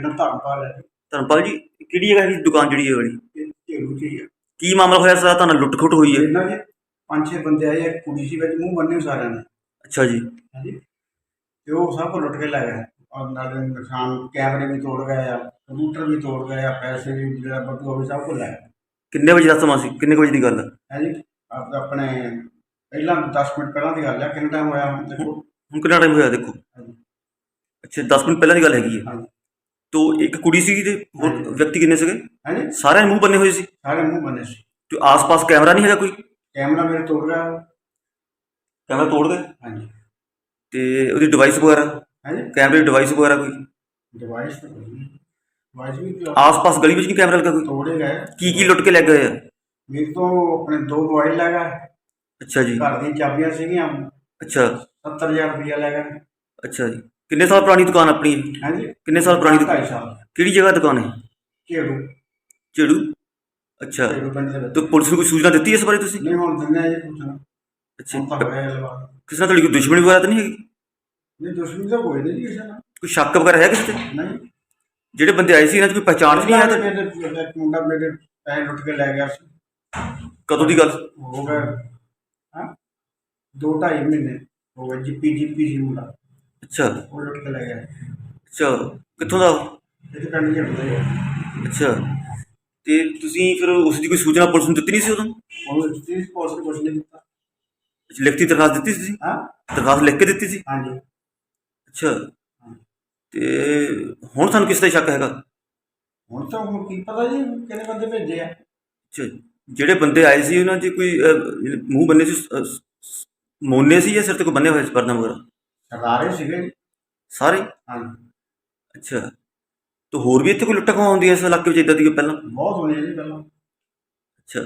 ਨਾਮ ਧਰਮਪਾਲ ਹੈ ਧਰਮਪਾਲ ਜੀ ਕਿਹੜੀ ਜਗ੍ਹਾ ਹੈ ਦੁਕਾਨ ਜਿਹੜੀ ਇਹ ਵਾਲੀ? ਇਹ ਹੈ ਕੀ ਮਾਮਲਾ ਹੋਇਆ ਸਰ? ਤੁਹਾਨੂੰ ਲੁੱਟ ਖੁੱਟ ਹੋਈ ਹੈ? ਇਹਨਾਂ ਦੇ ਪੰਜ ਛੇ ਬੰਦੇ ਆਏ ਇੱਕ ਕੁੜੀ ਸੀ ਵਿੱਚ ਮੂੰਹ ਬੰਨੇ ਸਾਰਿਆਂ ਨੇ। ਅੱਛਾ ਜੀ। ਹਾਂਜੀ। ਤੇ ਉਹ ਸਭ ਕੁਝ ਲੁੱਟ ਕੇ ਲੈ ਗਏ। ਔਰ ਨਾਲ ਨੁਕਸਾਨ ਕੈਮਰੇ ਵੀ ਤੋੜ ਗਏ ਆ ਕੰਪਿਊਟਰ ਵੀ ਤੋੜ ਗਏ ਆ ਪੈਸੇ ਵੀ ਜਿਹੜਾ ਬਟੂਆ ਵੀ ਸਭ ਕੁਝ ਲੈ ਗਏ। ਕਿੰਨੇ ਵਜੇ ਦਾ ਸਮਾਂ ਸੀ? ਕਿੰਨੇ ਕੁ ਵਜੇ ਦੀ ਗੱਲ ਹੈ ਹੈ ਜੀ ਆਪ- ਆਪਣੇ ਪਹਿਲਾਂ 10 ਮਿੰਟ ਪਹਿਲਾਂ ਦੀ ਗੱਲ ਹੈ ਕਿੰਨਾ ਟਾਈਮ ਹੋਇਆ ਦੇਖੋ। ਹੁਣ ਕਿੰਨਾ ਟਾਈਮ ਹੋਇਆ ਦੇਖੋ? ਹਾਂਜੀ। ਅੱਛਾ 10 ਮਿੰਟ ਪਹਿਲਾਂ ਦੀ ਗੱਲ ਹੈਗੀ ਹੈ। ਹਾਂਜੀ। ਤੋ ਇੱਕ ਕੁੜੀ ਸੀ ਤੇ ਹੋਰ ਹਾਂਜੀ। ਵਿਅਕਤੀ ਕਿੰਨੇ ਸੀਗੇ? ਹੈ ਜੀ ਸਾਰਿਆਂ ਦੇ ਮੂੰਹ ਬੰਨੇ ਹੋਏ ਸੀ। ਸਾਰੇ ਮੂੰਹ ਬੰਨੇ ਸੀ। ਤੇ ਆਸ-ਪਾਸ ਕੈਮਰਾ ਨਹੀਂ ਹੈਗਾ ਕੋਈ? ਕੈਮਰਾ ਮੇਰੇ ਤੋੜ ਗਿਆ ਕੈਮਰਾ ਤੋੜ ਗਏ ਹਾਂਜੀ। ਤੇ ਉਹਦੀ ਡਿਵਾਈਸ ਵਗੈਰਾ? ਹੈ ਜੀ ਕੈਮਰੇ ਦੀ ਡਿਵਾਈਸ ਵਗੈਰਾ ਕੋਈ? ਡਿਵਾਈਸ ਤਾਂ ਕੋਈ ਨਹੀਂ। ਡਿਵਾਈਸ ਵੀ ਤੇ ਆਸ-ਪਾਸ ਗਲੀ ਵਿੱਚ ਨਹੀਂ ਕੈਮਰਾ ਲੱਗਾ ਕੋਈ? ਤੋੜੇ ਗਏ। ਕੀ ਕੀ ਲੁੱਟ ਕੇ ਲੈ ਗਏ ਆ? ਮੇਰੇ ਤੋਂ ਆਪਣੇ ਦੋ ਮੋਬਾਈਲ ਲੈ ਗਏ। ਅੱਛਾ ਜੀ। ਘਰ ਦੀਆਂ ਚਾਬੀਆਂ ਸੀਗੀਆਂ। ਅੱਛਾ। 70000 ਰੁਪਇਆ ਲੈ ਗਏ। ਅੱਛਾ ਜੀ। ਕਿੰਨੇ ਸਾਲ ਪੁਰਾਣੀ ਦੁਕਾਨ ਆਪਣੀ? ਇਹ? ਹਾਂਜੀ। ਕਿੰਨੇ ਸਾਲ ਪੁਰਾਣੀ ਦੁਕਾਨ ਢਾਈ ਸਾਲ। ਕਿਹੜੀ ਜਗ੍ਹਾ ਦੁਕਾਨ ਹੈ? ਝੇੜੂ। ਝੇੜੂ? ਅੱਛਾ। ਝੇੜੂ ਪਿੰਡ ਦੇ ਵਿੱਚ। ਤੇ ਪੁਲਿਸ ਨੂੰ ਕੋਈ ਸੂਚਨਾ ਦਿੱਤੀ ਇਸ ਬਾਰੇ ਤੁਸੀਂ? ਨਹੀਂ ਹੁਣ ਦਿੰਦੇ ਆ ਜੀ ਪੁੱਛਣਾ। ਹੁਣ ਅੱਛਾ। ਲਵਾ। ਕਿਸੇ ਨਾਲ ਤੁਹਾਡੀ ਕੋਈ ਦੁਸ਼ਮਣੀ ਵਗੈਰਾ ਤਾਂ ਨਹੀਂ ਹੈਗੀ? ਨਹੀਂ ਦੁਸ਼ਮਣੀ ਤਾਂ ਕੋਈ ਨਹੀਂ ਜੀ ਕਿਸੇ ਨਾਲ। ਕੋਈ ਸ਼ੱਕ ਵਗੈਰਾ ਹੈ ਕਿਸੇ ਤੇ? ਨਹੀਂ। ਜਿਹੜੇ ਬੰਦੇ ਆਏ ਸੀ ਇਹਨਾਂ 'ਚ ਕੋਈ ਪਛਾਣ ਨਹੀਂ ਹੈ ਤਾਂ ਮੇਰੇ ਮੇਰੇ ਇੱਕ ਮੁੰਡਾ ਮੇਰੇ ਪੈਸੇ ਲੁੱਟ ਕੇ ਲੈ ਗਿਆ ਸੀ। ਕਦੋਂ ਦੀ ਗੱਲ? ਹੋ ਗਿਆ ਹਾਂ? ਦੋ ਢਾਈ ਮਹੀਨੇ ਹੋ ਗਏ ਜੀਪੀ ਜੀਪੀ ਸੀ ਮੁੰਡਾ। ਅੱਛਾ। ਉਹ ਲੁੱਟ ਕੇ ਲੈ ਗਿਆ। ਅੱਛਾ ਕਿੱਥੋਂ ਦਾ? ਉਹ? ਆ ਅੱਛਾ। ਤੇ ਤੁਸੀਂ ਫਿਰ ਉਸ ਦੀ ਕੋਈ ਸੂਚਨਾ ਪੁਲਿਸ ਨੂੰ ਦਿੱਤੀ ਨਹੀਂ ਸੀ ਉਦੋਂ? ਉਹ ਚੀਜ਼ ਪੁਲਿਸ ਨੇ ਕੁਛ ਨਹੀਂ ਕੀਤਾ। ਅੱਛਾ, ਲਿਖਤੀ ਦਰਖਾਸਤ ਦਿੱਤੀ ਸੀ ਤੁਸੀਂ? ਹਾਂ। ਦਰਖਾਸਤ ਲਿਖ ਕੇ ਦਿੱਤੀ ਸੀ? ਹਾਂਜੀ। ਅੱਛਾ। ਤੇ ਹੁਣ ਤੁਹਾਨੂੰ ਕਿਸ ਦਾ ਸ਼ੱਕ ਹੈਗਾ? ਹੁਣ ਤਾਂ ਹੁਣ ਕੀ ਪਤਾ ਜੀ ਕਿਹਨੇ ਬੰਦੇ ਭੇਜੇ ਆ। ਅੱਛਾ ਜਿਹੜੇ ਬੰਦੇ ਆਏ ਸੀ ਉਹਨਾਂ 'ਚ ਕੋਈ ਅਹ, ਮੂੰਹ ਬੰਨੇ ਸੀ ਅਹ, ਸ- ਮੋਨੇ ਸੀ ਜਾਂ ਸਿਰ ਤੇ ਕੋਈ ਬੰਨੇ ਹੋਏ ਸੀ ਪਰਨਾ ਵਗੈਰਾ? ਸਰਦਾਰੇ ਸੀਗੇ ਜੀ। ਸਾਰੇ? ਹਾਂਜੀ। ਅੱਛਾ। ਤੇ ਹੋਰ ਵੀ ਇੱਥੇ ਕੋਈ ਲੁੱਟਾਂ ਖੋਹਾਂ ਹੁੰਦੀਆਂ ਇਸ ਇਲਾਕੇ ਵਿੱਚ ਇਦਾਂ ਦੀ ਕੋਈ ਪਹਿਲਾਂ? ਬਹੁਤ ਹੋਣੇ ਜੀ ਪਹਿਲਾਂ। ਅੱਛਾ।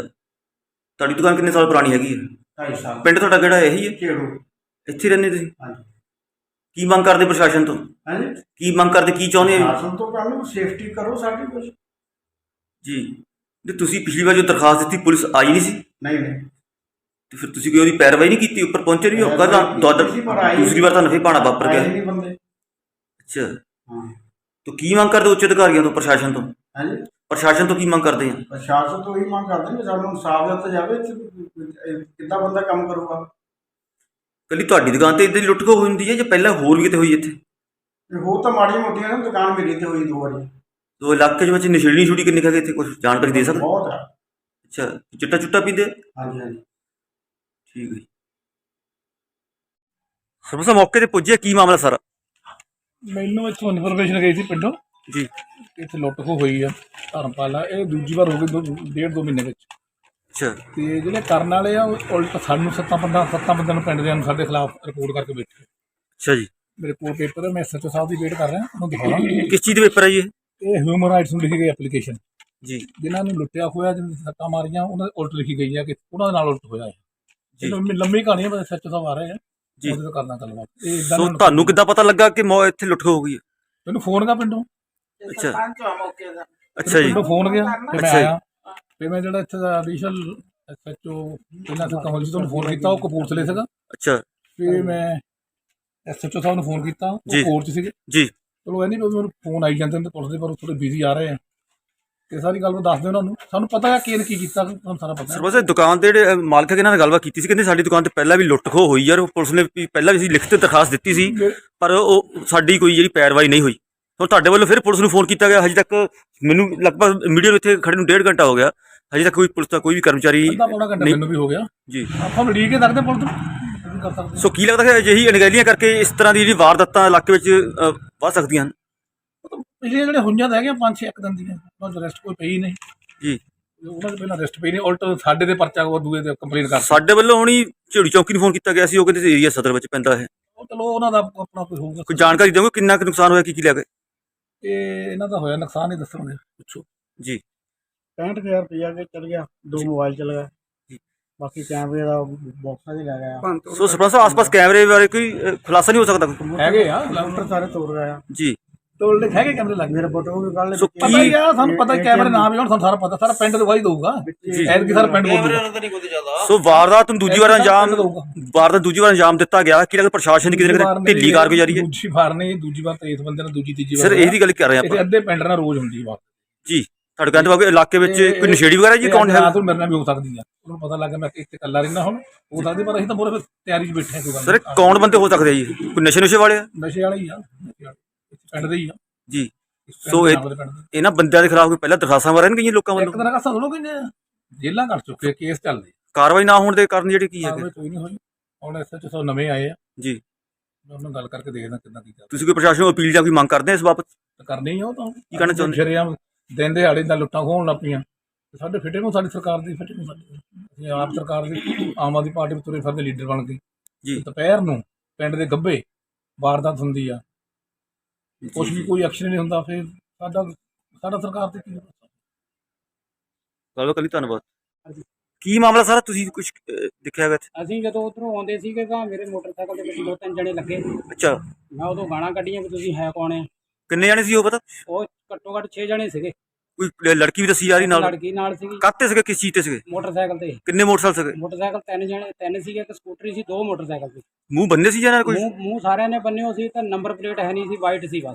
ਤੁਹਾਡੀ ਦੁਕਾਨ ਕਿੰਨੇ ਸਾਲ ਪੁਰਾਣੀ ਹੈਗੀ ਹੈ? ਢਾਈ ਸਾਲ। ਪਿੰਡ ਤੁਹਾਡਾ ਕਿਹੜਾ ਇਹੀ ਹੈ? ਝੇੜੂ ਇੱਥੇ ਹੀ ਰਹਿੰਦੇ ਤੁਸੀਂ? ਹਾਂਜੀ। ਕੀ ਮੰਗ ਕਰਦੇ ਪ੍ਰਸ਼ਾਸਨ ਤੋਂ? ਹਾਂਜੀ। ਕੀ ਮੰਗ ਕਰਦੇ ਕੀ ਚਾਹੁੰਦੇ ਹੋ? ਸ਼ਾਸਨ ਤੋਂ ਕਰਨ ਸੇਫਟੀ ਕਰੋ ਸਾਡੀ ਕੁਛ। ਜੀ। ਤੇ ਤੁਸੀਂ ਪਿਛਲੀ ਵਾਰ ਜੋ ਦਰਖਾਸਤ ਦਿੱਤੀ ਪੁਲਿਸ ਆਈ ਨਹੀਂ ਸੀ? ਨਹੀਂ ਨਹੀਂ। ਤੇ ਫਿਰ ਤੁਸੀਂ ਕੋਈ ਉਹਦੀ ਪੈਰਵਾਈ ਨਹੀਂ ਕੀਤੀ ਉੱਪਰ ਪਹੁੰਚੇ ਨਹੀਂ ਹੋਗਾ ਤਾਂ ਆਈ ਦੂਸਰੀ ਵਾਰ ਤੁਹਾਨੂੰ ਫੇਰ ਪਾਣਾ ਵਾਪਰ ਗਿਆ। ਅੱਛਾ। ਹਾਂ। ਤਾਂ ਕੀ ਮੰਗ ਕਰਦੇ ਉੱਚ ਅਧਿਕਾਰੀਆਂ ਤੋਂ ਪ੍ਰਸ਼ਾਸਨ ਤੋਂ? ਹਾਂਜੀ। ਪ੍ਰਸ਼ਾਸਨ ਤੋਂ ਕੀ ਮੰਗ ਕਰਦੇ ਆ? ਪ੍ਰਸ਼ਾਸਨ ਤੋਂ ਇਹੀ ਮੰਗ ਕਰਦੇ ਕਿ ਸਾਨੂੰ ਇਨਸਾਫ ਦਿੱਤਾ ਜਾਵੇ ਕਿੱਦਾਂ ਬੰਦਾ ਕੰਮ ਕਰੂਗਾ। ਕੱਲੀ ਤੁਹਾਡੀ ਦੁਕਾਨ ਤੇ ਇਦਾਂ ਦੀ ਲੁੱਟ ਖੋ ਹੁੰਦੀ ਹੈ ਜਾਂ ਪਹਿਲਾਂ ਹੋਰ ਵੀ ਕਿਤੇ ਹੋਈ ਇੱਥੇ? ਹੋਰ ਤਾਂ ਮਾੜੀਆਂ ਮੋਟੀਆਂ ਨੇ ਦੁਕਾਨ ਮੇਰੀ ਤੇ ਹੋਈ ਦੋ ਵਾਰੀ। ਤੋ ਇਲਾਕੇ ਦੇ ਵਿੱਚ ਨਸ਼ੀਲੀ ਛੁੱਟੀ ਕਿੰਨੇ ਕਹੇ ਇੱਥੇ? ਕੁਝ ਜਾਣਕਾਰੀ ਦੇ ਸਕਦੇ? ਬਹੁਤ ਅੱਛਾ ਚਿੱਟਾ ਚੁੱਟਾ ਪੀਂਦੇ? ਹਾਂਜੀ ਹਾਂਜੀ। ਠੀਕ ਹੈ ਸਰਵਸਾ ਮੌਕੇ ਤੇ ਪੁੱਜੇ ਕੀ ਮਾਮਲਾ ਸਾਰਾ? ਮੈਨੂੰ ਇੱਥੋਂ ਇਨਫੋਰਮੇਸ਼ਨ ਗਈ ਸੀ ਪਿੰਡੋਂ। ਜੀ। ਇੱਥੇ ਲੁੱਟ ਖੋ ਹੋਈ ਆ ਧਰਮਪਾਲਾ ਇਹ ਦੂਜੀ ਵਾਰ ਹੋ ਗਈ ਦੋ ਡੇਢ ਦੋ ਮਹੀਨੇ ਵਿੱਚ। ਅੱਛਾ। ਤੇ ਜਿਹੜੇ ਕਰਨ ਵਾਲੇ ਆ ਉਹ ਉਲਟ ਸਾਨੂੰ ਸੱਤਾਂ ਬੰਦਾ ਸੱਤਾਂ ਬੰਦਿਆਂ ਨੂੰ ਪਿੰਡ ਦੇ ਨੂੰ ਸਾਡੇ ਖਿਲਾਫ ਰਿਪੋਰਟ ਕਰਕੇ ਬੈਠੇ। ਅੱਛਾ ਜੀ। ਮੇਰੇ ਕੋਲ ਪੇਪਰ ਹੈ ਮੈਂ ਐਸਐਚਓ ਸਾਹਿਬ ਦੀ ਵੇਟ ਕਰ ਰਿਹਾ ਉਹਨੂੰ ਦਿਖਾਉਣਾ ਕਿਸ ਚੀਜ਼ ਦੇ ਪੇਪਰ ਹੈ ਜੀ ਇਹ? ਇਹ ਹਿਊਮਨ ਰਾਈਟਸ ਨੂੰ ਲਿਖੀ ਗਈ ਐਪਲੀਕੇਸ਼ਨ ਜੀ। ਜਿਨ੍ਹਾਂ ਨੂੰ ਲੁੱਟਿਆ ਹੋਇਆ ਜਿਹਨਾਂ ਨੇ ਸੱਟਾਂ ਮਾਰੀਆਂ ਉਹਨਾਂ ਦੇ ਉਲਟ ਲਿਖੀ ਗਈ ਹੈ ਕਿ ਉਹਨਾਂ ਦੇ ਨਾਲ ਉਲਟ ਹੋਇਆ ਹੈ ਜੀ। ਲੰਮੀ ਕਹਾਣੀ ਹੈ ਬਸ ਐਸਐਚਓ ਸਾਹਿਬ ਆ ਰਹੇ ਆ ਜੀ। ਉਹਦੇ ਤੋਂ ਕਰਨਾ ਗੱਲਬਾਤ ਇਹ ਏਦਾਂ ਸੋ ਤੁਹਾਨੂੰ ਕਿੱਦਾਂ ਪਤਾ ਲੱਗਾ ਕਿ ਮੌ ਇੱਥੇ ਲੁੱਟ ਹੋ ਗਈ ਹੈ? ਮੈਨੂੰ ਫੋਨ ਕਰ ਪਿੰਡੋਂ। ਅੱਛਾ। ਅੱਛਾ ਜੀ। ਪਿੰਡੋਂ ਫੋਨ ਗਿਆ ਤੇ ਮੈਂ ਅੱਛਾ ਜੀ। ਆਇਆ ਤੇ ਮੈਂ ਜਿਹੜਾ ਇੱਥੇ ਦਾ ਅਡੀਸ਼ਨਲ ਐਸਐਚਓ ਪਹਿਲਾਂ ਤੋਂ ਕਮਲ ਜੀ ਤੋਂ ਫੋਨ ਕੀਤਾ ਉਹ ਕਪੂਰਥਲੇ ਸੀਗਾ। ਅੱਛਾ। ਫਿਰ ਮੈਂ ਐਸਐਚਓ ਸਾਹਿਬ ਨੂੰ ਫੋਨ ਕੀਤਾ। ਜੀ। ਉਹ ਕੋਰਟ 'ਚ ਸੀਗੇ। ਜੀ। ਚਲੋ ਇਹ ਨਹੀਂ ਵੀ ਮੈਨੂੰ ਫੋਨ ਆਈ ਜਾਂਦੇ ਨੇ ਪੁਲਿਸ ਦੇ ਪਰ ਥੋੜੇ ਬਿਜ਼ੀ ਆ ਰਹੇ ਆ। ਤੇ ਸਾਰੀ ਗੱਲ ਮੈਂ ਦੱਸ ਦਿਓ ਉਹਨਾਂ ਨੂੰ। ਸਾਨੂੰ ਪਤਾ ਹੈ ਕਿ ਕੀ ਕੀਤਾ ਸਾਨੂੰ ਸਾਰਾ ਪਤਾ ਹੈ। ਸਰਵਸਾ ਦੁਕਾਨ ਦੇ ਜਿਹੜੇ ਮਾਲਕ ਹੈਗੇ ਇਹਨਾਂ ਨਾਲ ਗੱਲਬਾਤ ਕੀਤੀ ਸੀ ਕਹਿੰਦੇ ਸਾਡੀ ਦੁਕਾਨ ਤੇ ਪਹਿਲਾਂ ਵੀ ਲੁੱਟ ਖੋ ਹੋਈ ਯਾਰ ਉਹ ਪੁਲਿਸ ਨੇ ਵੀ ਪਹਿਲਾਂ ਵੀ ਅਸੀਂ ਲਿਖਤ ਦਰਖਾਸਤ ਦਿੱਤੀ ਸੀ ਪਰ ਉਹ ਸਾਡੀ ਕੋਈ ਜਿਹੜੀ ਪੈਰਵਾਈ ਨਹੀਂ ਹੋਈ। ਹੁਣ ਤੁਹਾਡੇ ਵੱਲੋਂ ਫਿਰ ਪੁਲਿਸ ਨੂੰ ਫੋਨ ਕੀਤਾ ਗਿਆ ਹਜੇ ਤੱਕ ਮੈਨੂੰ ਲਗਭਗ ਮੀਡੀਆ ਨੂੰ ਇੱਥੇ ਖੜੇ ਨੂੰ ਡੇਢ ਘੰਟਾ ਹੋ ਗਿਆ ਹਜੇ ਤੱਕ ਕੋਈ ਪੁਲਿਸ ਦਾ ਕੋਈ ਵੀ ਕਰਮਚਾਰੀ ਅੱਧਾ ਪੌਣਾ ਘੰਟਾ ਨਹੀਂ- ਮੈਨੂੰ ਵੀ ਹੋ ਗਿਆ। ਜੀ। ਆਪਾਂ ਵੀ ਕੇ ਸਕਦੇ ਪੁਲਿਸ ਨੂੰ। ਅਸੀਂ ਕਰ ਸਕਦੇ ਸੋ ਕੀ ਲੱਗਦਾ ਹੈ ਅਜਿਹੀ ਅਣਗਹਿਲੀਆਂ ਕਰਕੇ ਇਸ ਤਰ੍ਹਾਂ ਦੀ ਜਿਹੜੀ ਵਾਰਦਾਤਾਂ ਇਲਾਕੇ ਵਿੱਚ ਵੱਧ ਸਕਦੀਆਂ ਹਨ? ਪਿਛਲੇ ਜਿਹੜੇ ਹੋਈਆਂ ਤਾਂ ਹੈਗੀਆਂ ਪੰਜ ਛੇ ਇੱਕ ਦਿਨ ਦੀਆਂ ਉਹਨਾਂ ਦਾ ਰੈਸਟ ਕੋਈ ਪਈ ਨਹੀਂ। ਜੀ। ਉਹਨਾਂ ਦੇ ਪਹਿਲਾਂ ਰੈਸਟ ਪਈ ਨਹੀਂ ਉਲਟ ਸਾਡੇ ਦੇ ਪਰਚਾ ਉਹ ਦੂਏ ਦੇ ਕੰਪਲੇਨ ਕਰ ਸਾਡੇ ਵੱਲੋਂ ਹੁਣੀ ਝੇੜੀ ਚੌਕੀ ਨੂੰ ਫੋਨ ਕੀਤਾ ਗਿਆ ਸੀ ਉਹ ਕਹਿੰਦੇ ਏਰੀਆ ਸਦਰ ਵਿੱਚ ਪੈਂਦਾ ਹੈ ਉਹ ਚਲੋ ਉਹਨਾਂ ਦਾ ਆਪਣਾ ਕੋਈ ਹੋਊਗਾ। ਕੋਈ ਜਾਣਕਾਰੀ ਦਿਓਗੇ ਕਿੰਨਾ ਕੁ ਨੁਕਸਾਨ ਹੋਇਆ ਕੀ ਕੀ ਲੱਗੇ ਇਹ ਇਹਨਾਂ ਦਾ ਹੋਇਆ ਨੁਕਸਾਨ ਹੀ ਦੱਸਣਗੇ ਪੁੱਛੋ। ਜੀ। 65000 ਰੁਪਇਆ ਕੇ ਚਲ ਗਿਆ ਦੋ ਮੋਬਾਈਲ ਚਲ ਗਏ। ਜੀ। ਬਾਕੀ ਕੈਮਰੇ ਦਾ ਬਾਕਸਾਂ ਹੀ ਲੈ ਗਿਆ। ਸੋ ਸਰਪੰਚ ਸਾਹਿਬ ਆਸ-ਪਾਸ ਕੈਮਰੇ ਬਾਰੇ ਕੋਈ ਖੁਲਾਸਾ ਨਹੀਂ ਹੋ ਸਕਦਾ? ਹੈਗੇ ਆ ਕੰਪਿਊਟਰ ਸਾਰੇ ਤੋੜ ਗਏ ਆ। ਜੀ। ਟੋਲ ਦੇ ਹੈਗੇ ਕੈਮਰੇ ਲੱਗੇ ਮੇਰੇ ਬਟੂ ਵੀ ਕੱਲ ਸੋ ਪਤਾ ਹੀ ਆ ਸਾਨੂੰ ਪਤਾ ਕੈਮਰੇ ਨਾ ਵੀ ਹੁਣ ਸਾਨੂੰ ਸਾਰਾ ਪਤਾ ਸਾਰਾ ਪਿੰਡ ਦਵਾਈ ਦਊਗਾ। ਐਦ ਕੀ ਸਾਰਾ ਪਿੰਡ ਬੋਲ ਦਊਗਾ ਸੋ ਵਾਰਦਾਤ ਨੂੰ ਦੂਜੀ ਵਾਰ ਅੰਜਾਮ। ਵਾਰਦਾਤ ਦੂਜੀ ਵਾਰ ਅੰਜਾਮ ਦਿੱਤਾ ਗਿਆ। ਕਿ ਅਗਰ ਪ੍ਰਸ਼ਾਸਨ ਦੀ ਕਿਤੇ ਨਾ ਕਿਤੇ ਢਿੱਲੀ ਕਾਰਗੁਜ਼ਾਰੀ ਹੈ? ਦੂਜੀ ਵਾਰ ਨਹੀਂ ਦੂਜੀ ਵਾਰ ਤੇ ਇਸ ਬੰਦੇ ਨੇ ਦੂਜੀ ਤੀਜੀ ਵਾਰ ਸਰ ਇਹਦੀ ਗੱਲ ਕਰ ਰਹੇ ਆਪਾਂ। ਅੱਧੇ ਪਿੰਡ ਨਾਲ ਰੋਜ਼ ਹੁੰਦੀ ਹੈ ਵਾਰ ਜੀ ਤੁਹਾਡੇ ਕਹਿੰਦੇ ਬਾਬੇ ਇਲਾਕੇ ਵਿੱਚ ਕੋਈ ਨਸ਼ੇੜੀ ਵਗੈਰਾ ਜੀ ਕੌਣ ਹੈ? ਨੂੰ ਮੇਰੇ ਨਾਲ ਵੀ ਹੋ ਸਕਦੀ ਆ। ਉਹਨੂੰ ਪਤਾ ਲੱਗ ਗਿਆ ਮੈਂ ਇੱਥੇ ਇਕੱਲਾ ਰਹਿਣਾ ਹੁਣ ਹੋ ਸਕਦੀ ਪਰ ਅਸੀਂ ਤਾਂ ਪੂਰੇ ਤਿਆਰੀ 'ਚ ਬੈਠੇ ਹਾਂ ਕੋਈ ਗੱਲ ਸਰ ਨਹੀਂ। ਕੌਣ ਬੰਦੇ ਹੋ ਸਕਦੇ ਆ ਜੀ? ਕੋਈ ਨਸ਼ੇ ਨੁਸ਼ੇ ਵਾਲੇ ਆ? ਨਸ਼ੇ ਵਾਲੇ ਹੀ ਆ। ਪਿੰਡ ਦੇ ਹੀ ਆ। ਜੀ। ਸੋ ਦੇ ਇਹ- ਦੇ ਦੇ। ਇਹਨਾਂ ਬੰਦਿਆਂ ਦੇ ਖਿਲਾਫ ਕੋਈ ਪਹਿਲਾਂ ਦਰਖਾਸਤਾਂ ਨਹੀਂ ਗਈਆਂ ਲੋਕਾਂ ਇੱਕ ਵੱਲੋਂ? ਦਿਨ ਕਾ ਸਾਨੂੰ ਕਹਿੰਦੇ ਆ ਜੇਲਾਂ ਕੱਟ ਚੁੱਕੇ ਕੇਸ ਚੱਲਦੇ ਕਾਰਵਾਈ ਨਾ ਹੋਣ ਦੇ ਕਾਰਨ ਜਿਹੜੇ ਕੀ ਕਾਰਵਾਈ ਹੈਗੇ ਕੋਈ ਨਹੀਂ ਹੋਈ। ਹੁਣ ਐਸਐਚਓ ਸਾਹਿਬ ਨਵੇਂ ਆਏ ਆ। ਜੀ। ਮੈਂ ਉਹਨਾਂ ਨਾਲ ਗੱਲ ਕਰਕੇ ਦੇਖਦਾ ਕਿੱਦਾਂ ਕੀ ਚੱਲਦਾ ਤੁਸੀਂ ਕੋਈ ਪ੍ਰਸ਼ਾਸਨ ਨੂੰ ਅਪੀਲ ਜਾਂ ਕੋਈ ਮੰਗ ਕਰਦੇ ਆ ਇਸ ਬਾਬਤ? ਤਾਂ ਕਰਨੀ ਹੀ ਆ ਉਹ ਤਾਂ। ਕੀ ਕਹਿਣਾ ਚਾਹੁੰਦੇ? ਸ਼ਰੇਆਮ ਦਿਨ ਦਿਹਾੜੇ ਦਾ ਲੁੱਟਾਂ ਖੋਹਣ ਲੱਗ ਪਈਆਂ। ਤੇ ਸਾਡੇ ਫਿੱਟੇ ਨੂੰ ਸਾਡੀ ਸਰਕਾਰ ਦੀ ਫਿੱਟੇ ਨੂੰ ਸਾਡੀ। ਅਸੀਂ ਆਪ ਸਰਕਾਰ ਦੀ ਆਮ ਆਦਮੀ ਪਾਰਟੀ ਵਿੱਚ ਤੁਰੇ ਫਿਰਦੇ ਲੀਡਰ ਬਣ ਗਏ ਜੀ। ਦੁਪਹਿਰ ਨੂੰ ਪਿੰਡ ਦੇ ਗੱਬੇ ਵਾਰਦਾਤ ਹੁੰਦੀ ਆ। ਕੁਛ ਵੀ ਕੋਈ ਐਕਸ਼ਨ ਨਹੀਂ ਹੁੰਦਾ ਫਿਰ ਸਾਡਾ ਸਾਡਾ ਸਰਕਾਰ ਤੇ ਕੀ? ਗੱਲ ਕਰੀ ਧੰਨਵਾਦ। ਕੀ ਮਾਮਲਾ ਸਾਰਾ? ਤੁਸੀਂ ਕੁਝ ਦੇਖਿਆ ਇੱਥੇ? ਅਸੀਂ ਜਦੋਂ ਉਧਰੋਂ ਆਉਂਦੇ ਸੀਗੇ ਤਾਂ ਮੇਰੇ ਮੋਟਰਸਾਈਕਲ ਦੇ ਵਿੱਚ ਦੋ ਤਿੰਨ ਜਣੇ ਲੱਗੇ। ਅੱਛਾ। ਮੈਂ ਉਦੋਂ ਗਾਣਾ ਕੱਢੀਆਂ ਵੀ ਤੁਸੀਂ ਹੈ ਕੌਣ ਆ? ਕਿੰਨੇ ਜਾਣੇ ਸੀ ਉਹ ਪਤਾ? ਉਹ ਘੱਟੋ ਘੱਟ 6 ਜਣੇ ਸੀਗੇ। ਕੋਈ ਲੜਕੀ ਵੀ ਦੱਸੀ ਜਾ ਰਹੀ ਨਾਲ? ਲੜਕੀ ਨਾਲ ਸੀਗੀ। ਕਾਤੇ ਸੀਗੇ? ਕਿਸ ਚੀਜ਼ ਤੇ ਸੀਗੇ? ਮੋਟਰਸਾਈਕਲ ਤੇ। ਕਿੰਨੇ ਮੋਟਰਸਾਈਕਲ ਸੀਗੇ? ਮੋਟਰਸਾਈਕਲ ਤਿੰਨ ਜਣੇ ਤਿੰਨ ਸੀਗੇ ਇੱਕ ਸਕੂਟਰੀ ਸੀ ਦੋ ਮੋਟਰਸਾਈਕਲ ਸੀ। ਮੂੰਹ ਬੰਨੇ ਸੀ ਜਾਂ ਕੋਈ? ਮੂੰਹ ਮੂੰਹ ਸਾਰਿਆਂ ਨੇ ਬੰਨਿਓ ਸੀ ਤਾਂ ਨੰਬਰ ਪਲੇਟ ਹੈ ਨਹੀਂ ਸੀ ਵਾਈਟ ਸੀ ਬਸ।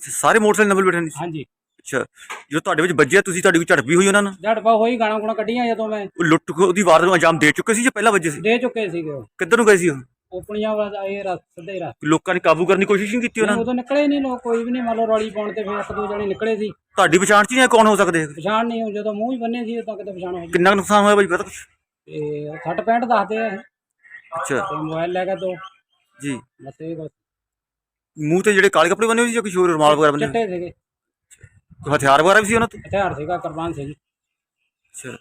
ਸਾਰੇ ਮੋਟਰਸਾਈਕਲ ਨੰਬਰ ਬੈਠੇ ਨਹੀਂ ਸੀ? ਹਾਂਜੀ। ਅੱਛਾ। ਜਦੋਂ ਤੁਹਾਡੇ ਵਿੱਚ ਵੱਜਿਆ ਤੁਸੀਂ ਤੁਹਾਡੀ ਕੋਈ ਝੜਪ ਵੀ ਹੋਈ ਉਹਨਾਂ ਨਾਲ? ਝੜਪਾ ਹੋਈ ਗਾਣਾ ਗੁਣਾ ਕੱਢੀਆਂ ਜਦੋਂ ਮੈਂ। ਉਹ ਲੁੱਟ ਖੋਹ ਦੀ ਵਾਰਦਾਤ ਨੂੰ ਅੰਜਾਮ ਦੇ ਚੁੱਕੇ ਸੀ ਜਾਂ ਪਹਿਲਾਂ ਵੱਜੇ ਸੀ? ਦੇ ਚੁੱਕੇ ਸੀਗੇ ਉਹ। ਕਿੱਧਰ ਨੂੰ ਗਏ ਸੀ ਉਹ? ਓਪਣੀਆਂ ਵਾਲਾ ਇਹ ਰਸਤੇ ਸਿੱਧੇ ਰਸਤੇ ਲੋਕਾਂ ਨੇ ਕਾਬੂ ਕਰਨ ਦੀ ਕੋਸ਼ਿਸ਼ ਨਹੀਂ ਕੀਤੀ ਉਹਨਾਂ ਨੂੰ? ਉਦੋਂ ਨਿਕਲੇ ਨਹੀਂ ਲੋਕ ਕੋਈ ਵੀ ਨਹੀਂ ਮੰਨ ਲਓ ਰੌਲੀ ਪਾਉਣ ਤੇ ਫਿਰ ਇੱਕ ਦੋ ਜਣੇ ਨਿਕਲੇ ਸੀ। ਤੁਹਾਡੀ ਪਛਾਣ ਚ ਨਹੀਂ ਹੈ ਕੌਣ ਹੋ ਸਕਦੇ ਹੈ? ਪਛਾਣ ਨਹੀਂ ਹੋਈ, ਜਦੋਂ ਮੂੰਹ ਹੀ ਬੰਨੇ ਸੀ ਉਦੋਂ ਕਿਤੇ ਪਛਾਣ ਹੋ ਗਈ। ਕਿੰਨਾ ਕੁ ਨੁਕਸਾਨ ਹੋਇਆ ਬਾਈ ਪਤਾ ਕੁਛ? ਤੇ 60 65 ਦੱਸਦੇ ਆ। ਅੱਛਾ। ਤੇ ਮੋਬਾਈਲ ਲੈ ਕੇ ਦੋ। ਜੀ। ਬਸ ਇਹ ਕੁਛ। ਮੂੰਹ ਤੇ ਜਿਹੜੇ ਕਾਲੇ ਕੱਪੜੇ ਬੰਨੇ ਹੋਏ ਸੀ ਜਾਂ ਕੁਝ ਹੋਰ ਰੁਮਾਲ ਵਗੈਰਾ ਬੰਨੇ ਹੋਏ? ਚਿੱਟੇ ਸੀਗੇ। ਹਥਿਆਰ ਵਗੈਰਾ ਵੀ ਸੀ ਉਹਨਾਂ ਤੋਂ? ਹਥਿਆਰ ਸੀਗਾ ਕੁਰਬਾਨ ਸੀ ਅੱਛਾ।